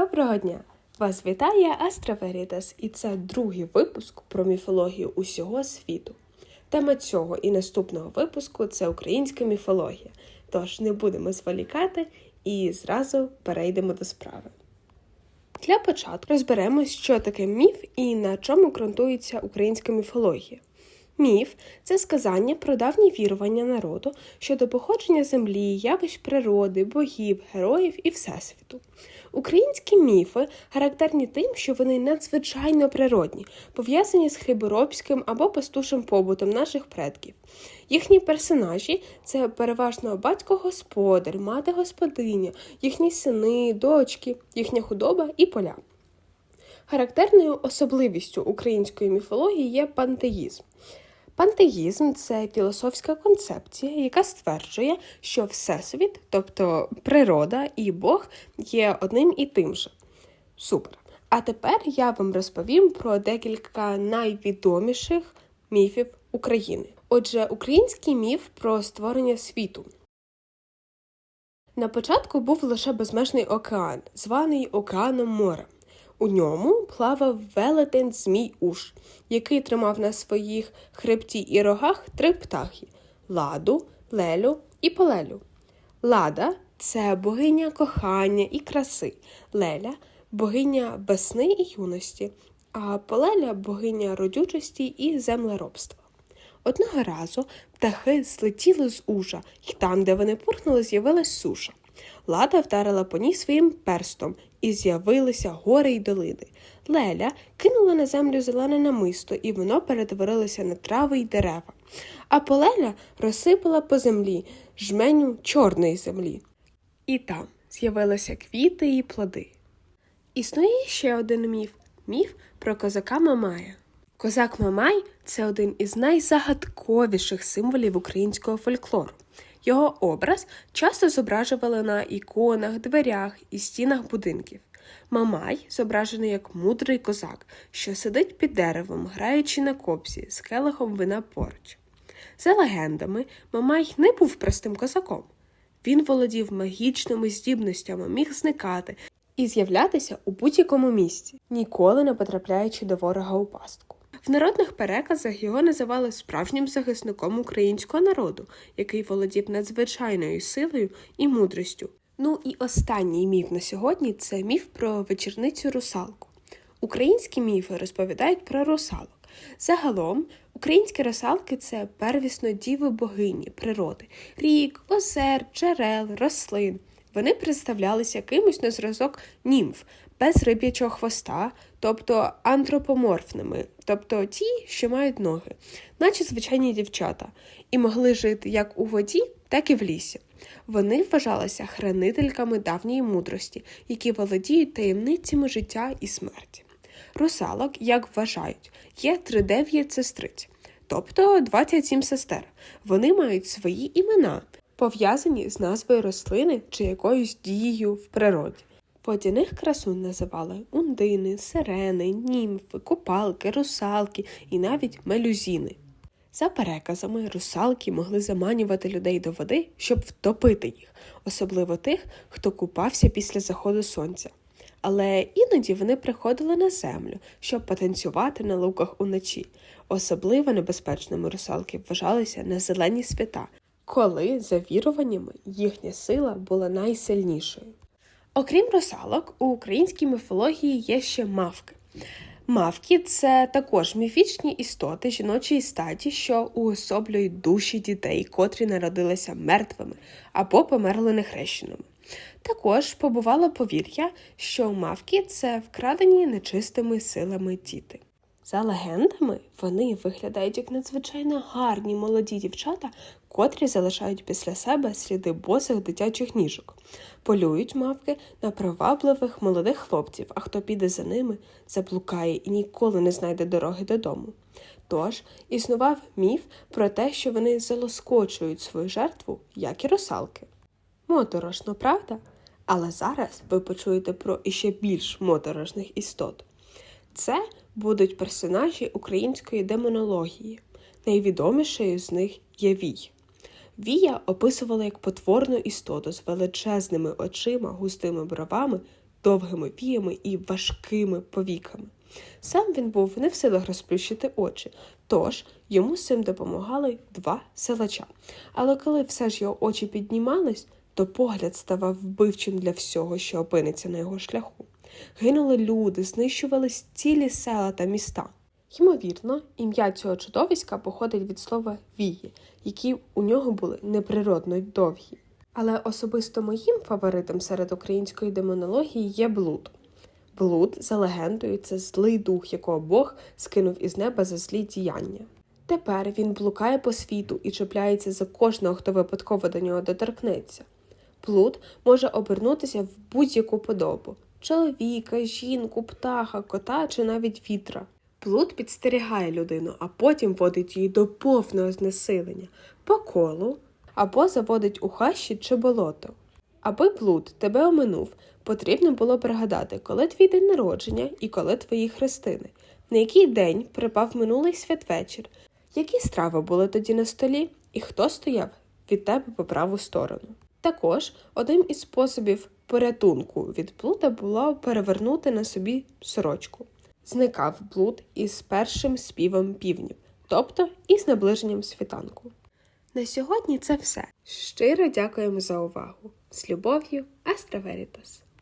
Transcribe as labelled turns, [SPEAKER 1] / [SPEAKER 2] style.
[SPEAKER 1] Доброго дня! Вас вітає Астраверітас, і це другий випуск про міфологію усього світу. Тема цього і наступного випуску це українська міфологія. Тож не будемо зволікати і зразу перейдемо до справи. Для початку розберемось, що таке міф і на чому ґрунтується українська міфологія. Міф це сказання про давні вірування народу щодо походження землі, явищ природи, богів, героїв і всесвіту. Українські міфи характерні тим, що вони надзвичайно природні, пов'язані з хиборобським або пастушим побутом наших предків. Їхні персонажі це переважно батько-господар, мати господиня, їхні сини, дочки, їхня худоба і поля. Характерною особливістю української міфології є пантеїзм. Пантеїзм це філософська концепція, яка стверджує, що Всесвіт, тобто природа і Бог, є одним і тим же. Супер. А тепер я вам розповім про декілька найвідоміших міфів України. Отже, український міф про створення світу. На початку був лише безмежний океан, званий Океаном моря. У ньому плавав велетень змій уш, який тримав на своїх хребті і рогах три птахи ладу, лелю і полелю. Лада це богиня кохання і краси, леля богиня весни і юності, а полеля богиня родючості і землеробства. Одного разу птахи злетіли з ужа, і там, де вони пурхнули, з'явилась суша. Лада вдарила по ній своїм перстом, і з'явилися гори й долини. Леля кинула на землю зелене намисто, і воно перетворилося на трави й дерева. А полеля розсипала по землі жменю чорної землі. І там з'явилися квіти і плоди. Існує ще один міф міф про козака Мамая. Козак Мамай це один із найзагадковіших символів українського фольклору. Його образ часто зображували на іконах, дверях і стінах будинків. Мамай зображений як мудрий козак, що сидить під деревом, граючи на копсі з келихом вина поруч. За легендами, Мамай не був простим козаком. Він володів магічними здібностями, міг зникати і з'являтися у будь-якому місці, ніколи не потрапляючи до ворога у пастку. В народних переказах його називали справжнім захисником українського народу, який володів надзвичайною силою і мудрістю. Ну і останній міф на сьогодні це міф про вечірницю русалку. Українські міфи розповідають про русалок. Загалом, українські русалки це первісно діви богині, природи, рік, озер, джерел, рослин. Вони представлялися кимось на зразок німф, без риб'ячого хвоста, тобто антропоморфними, тобто ті, що мають ноги, наче звичайні дівчата, і могли жити як у воді, так і в лісі. Вони вважалися хранительками давньої мудрості, які володіють таємницями життя і смерті. Русалок, як вважають, є тридев'ять сестриць, тобто 27 сестер. Вони мають свої імена, пов'язані з назвою рослини чи якоюсь дією в природі. Водяних красунь називали ундини, сирени, німфи, купалки, русалки і навіть мелюзіни. За переказами, русалки могли заманювати людей до води, щоб втопити їх, особливо тих, хто купався після заходу сонця. Але іноді вони приходили на землю, щоб потанцювати на луках уночі. Особливо небезпечними русалки вважалися на зелені свята, коли, за віруваннями, їхня сила була найсильнішою. Окрім русалок, у українській міфології є ще мавки. Мавки це також міфічні істоти жіночої статі, що уособлюють душі дітей, котрі народилися мертвими або померли нехрещеними. Також побувало повір'я, що мавки це вкрадені нечистими силами діти. За легендами, вони виглядають як надзвичайно гарні молоді дівчата, котрі залишають після себе сліди босих дитячих ніжок. Полюють мавки на привабливих молодих хлопців, а хто піде за ними, заблукає і ніколи не знайде дороги додому. Тож існував міф про те, що вони залоскочують свою жертву, як і русалки. Моторошно, правда? Але зараз ви почуєте про іще більш моторошних істот. Це будуть персонажі української демонології. Найвідомішою з них є Вій. Вія описувала як потворну істоту з величезними очима, густими бровами довгими віями і важкими повіками. Сам він був не в силах розплющити очі, тож йому з цим допомагали два силача. Але коли все ж його очі піднімались, то погляд ставав вбивчим для всього, що опиниться на його шляху. Гинули люди, знищувались цілі села та міста. Ймовірно, ім'я цього чудовиська походить від слова вії, які у нього були неприродно довгі. Але особисто моїм фаворитом серед української демонології є блуд. Блуд, за легендою, це злий дух, якого Бог скинув із неба за злі діяння. Тепер він блукає по світу і чіпляється за кожного, хто випадково до нього доторкнеться. Блуд може обернутися в будь-яку подобу чоловіка, жінку, птаха, кота чи навіть вітра. Блуд підстерігає людину, а потім водить її до повного знесилення по колу або заводить у хащі чи болото. Аби блуд тебе оминув, потрібно було пригадати, коли твій день народження і коли твої хрестини, на який день припав минулий святвечір, які страви були тоді на столі, і хто стояв від тебе по праву сторону. Також одним із способів порятунку від блуда було перевернути на собі сорочку. Зникав блуд із першим співом півнів, тобто із наближенням світанку. На сьогодні це все. Щиро дякуємо за увагу. З любов'ю, Астра Верітас.